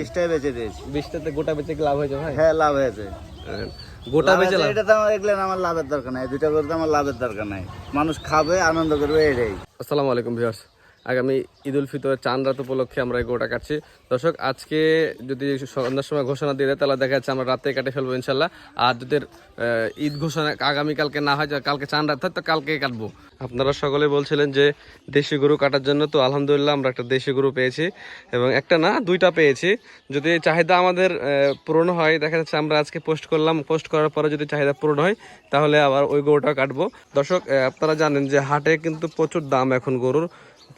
বিশটাই বেচে দিয়েছি। বিশটাতে গোটা বেচে লাভ হয়েছে ভাই? হ্যাঁ লাভ হয়েছে। হ্যাঁ। গোটা বেচে লাভ? এটা তো আমার এগুলো আমার লাভের দরকার নাই। দুইটা আমার লাভের দরকার নাই। মানুষ খাবে আনন্দ করবে এটাই। আসসালামু আলাইকুম ভিউয়ার্স আগামী ঈদ উল ফিতর চাঁদ রাত উপলক্ষে আমরা এই গোটা কাটছি। দর্শক, আজকে যদি সন্ধ্যার সময় ঘোষণা দিয়ে দেয় তাহলে দেখা যাচ্ছে আমরা রাতে কাটে ফেলব ইনশাল্লাহ আর যদি ঈদ ঘোষণা আগামীকালকে না হয় কালকে চাঁদ রাত হয়, তো কালকে কাটবো। আপনারা সকলে বলছিলেন যে দেশি গরু কাটার জন্য, তো আলহামদুলিল্লাহ আমরা একটা দেশি গরু পেয়েছি। এবং একটা না, দুইটা পেয়েছি। যদি চাহিদা আমাদের পূরণ হয়, দেখা যাচ্ছে আমরা আজকে পোস্ট করলাম, পোস্ট করার পরে যদি চাহিদা পূরণ হয়, তাহলে আবার ওই গরুটা কাটবো। দর্শক আপনারা জানেন যে হাটে কিন্তু প্রচুর দাম এখন গরুর।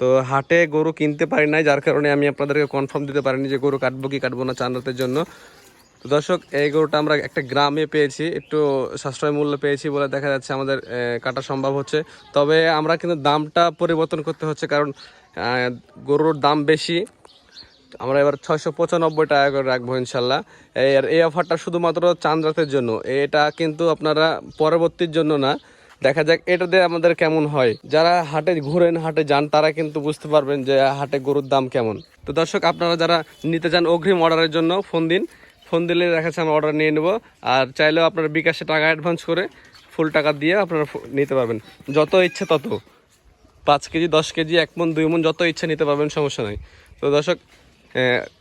তো হাটে গরু কিনতে পারি নাই, যার কারণে আমি আপনাদেরকে কনফার্ম দিতে পারিনি যে গরু কাটবো কি কাটবো না চান্দাতের জন্য। তো দর্শক, এই গরুটা আমরা একটা গ্রামে পেয়েছি, একটু সাশ্রয় মূল্য পেয়েছি বলে দেখা যাচ্ছে আমাদের কাটা সম্ভব হচ্ছে। তবে আমরা কিন্তু দামটা পরিবর্তন করতে হচ্ছে কারণ গরুর দাম বেশি। আমরা এবার ছয়শো পঁচানব্বই টাকা করে রাখব ইনশাল্লাহ। এই অফারটা শুধুমাত্র চাঁদ রাতের জন্য, এটা কিন্তু আপনারা পরবর্তীর জন্য না দেখা যাক এটাতে আমাদের কেমন হয়। যারা হাটে ঘুরেন, হাটে যান, তারা কিন্তু বুঝতে পারবেন যে হাটে গরুর দাম কেমন। তো দর্শক, আপনারা যারা নিতে চান অগ্রিম অর্ডারের জন্য ফোন দিন। ফোন দিলে দেখা যাচ্ছে আমরা অর্ডার নিয়ে নেব। আর চাইলেও আপনারা বিকাশে টাকা অ্যাডভান্স করে ফুল টাকা দিয়ে আপনারা নিতে পারবেন। যত ইচ্ছে তত। পাঁচ কেজি, দশ কেজি, এক মন, দুই মন, যত ইচ্ছে নিতে পারবেন, সমস্যা নাই। তো দর্শক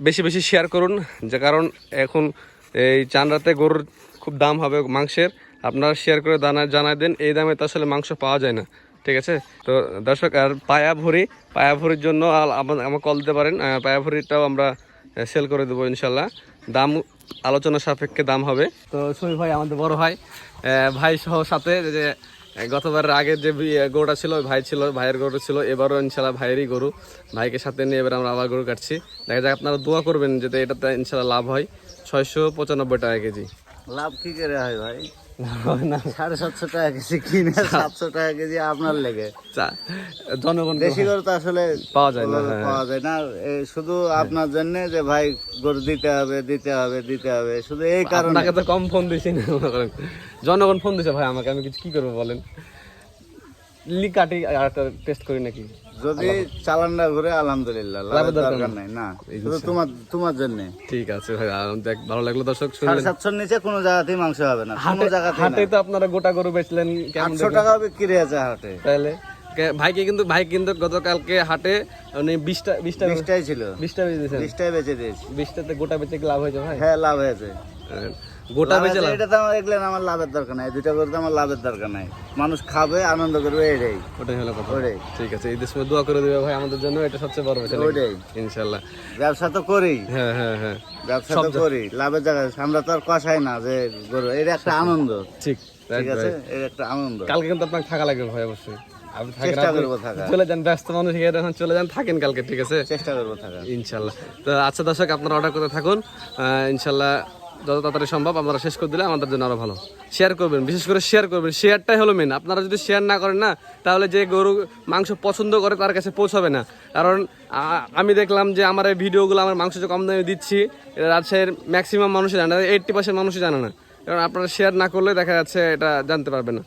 বেশি বেশি শেয়ার করুন। যে কারণ এখন এই চানরাতে গরুর খুব দাম হবে মাংসের। আপনারা শেয়ার করে দানা জানাই দেন, এই দামে তো আসলে মাংস পাওয়া যায় না। ঠিক আছে? তো দর্শক, আর পায়া ভরি পায়া ভরির জন্য আল- আমা- আমাকে কল দিতে পারেন। পায়া ভরিটাও আমরা সেল করে দেবো ইনশাল্লাহ দাম আলোচনা সাপেক্ষে দাম হবে। তো সুমি ভাই, আমাদের বড় ভাই ভাই সহ সাথে যে গতবার আগের যে গরুটা ছিল ভাই ছিল, ভাইয়ের গরু ছিল, এবারও ইনশাল্লাহ ভাইয়েরই গরু। ভাইকে সাথে নিয়ে এবার আমরা আবার গরু কাটছি। দেখা যাক, আপনারা দোয়া করবেন যাতে এটাতে ইনশাল্লাহ লাভ হয়। ছয়শো পঁচানব্বই টাকা কেজি। লাভ কি করে হয় ভাই? সাড়ে সাতশো টাকা কেজি কিনে সাতশো টাকা কেজি আপনার লেগে। জনগণ দেশি গরু তো আসলে পাওয়া যায় না, হ্যাঁ। পাওয়া যায় না। শুধু আপনার জন্য যে ভাই গরু দিতে হবে দিতে হবে দিতে হবে শুধু এই কারণে। আপনাকে তো কম ফোন দিছি না জনগণ ফোন দিছে ভাই আমাকে আমি কিছু কি করব বলেন? লি কাটি আর একটা টেস্ট করি নাকি? যদি চালানটা ঘুরে আলহামদুলিল্লাহ। লাভের দরকার নাই। না। শুধু তোমার তোমার জন্য। ঠিক আছে ভাই দেখ ভালো লাগল দর্শক শুনলেন। সাতশোর নিচে কোনো জায়গাতেই মাংস হবে না কোনো জায়গাতে হাটে তো আপনারা গোটা গরু বেচলেন কেমন আটশো টাকা বিক্রি আছে হাটে। তাহলে ভাইকে কিন্তু ভাই কিন্তু গতকালকে হাটে উনি বিশটা বিশটা বিশটাই ছিল। বিশটা বেচে দিয়েছেন। বিশটাই বেচে দিয়েছি। বিশটাতে গোটা বেচে কি লাভ হয়েছে ভাই? হ্যাঁ লাভ হয়েছে। হ্যাঁ, গোটা লাভ বেচে লাভ? এটা তো আমার এগুলো আমার লাভের দরকার নাই। দুইটা করে তো আমার লাভের দরকার নাই। মানুষ খাবে আনন্দ করবে এটাই। ওটাই হলো কথা। ওটাই। ঠিক আছে ঈদের সময় দোয়া করে দেবে ভাই আমাদের জন্য এটা সবচেয়ে বড় বিষয় ওটাই। ব্যবসা তো করি। হ্যাঁ হ্যাঁ হ্যাঁ। ব্যবসা তো করি। লাভের আমরা তো আর কষাই না যে গরু। এটা একটা আনন্দ। ঠিক ঠিক আছে? এটা একটা আনন্দ। কালকে কিন্তু আপনাকে থাকা লাগবে ভাই অবশ্যই। আপনি চেষ্টা করব চলে যান ব্যস্ত মানুষ এখানে চলে যান থাকেন কালকে ঠিক আছে? চেষ্টা করব থাকা ইনশাল্লাহ তো আচ্ছা দর্শক আপনারা অর্ডার করে থাকুন। ইনশাল্লাহ যত তাড়াতাড়ি সম্ভব আপনারা শেষ করে দিলে আমাদের জন্য আরও ভালো। শেয়ার করবেন, বিশেষ করে শেয়ার করবেন। শেয়ারটাই হলো মেন আপনারা যদি শেয়ার না করেন না, তাহলে যে গরু, মাংস পছন্দ করে তার কাছে পৌঁছাবে না। কারণ আমি দেখলাম যে আমার এই ভিডিওগুলো আমার মাংস যে কম দামে দিচ্ছি রাজশাহীর ম্যাক্সিমাম মানুষই জানে এইট্টি পার্সেন্ট মানুষই জানে না। কারণ আপনারা শেয়ার না করলে দেখা যাচ্ছে এটা জানতে পারবে না।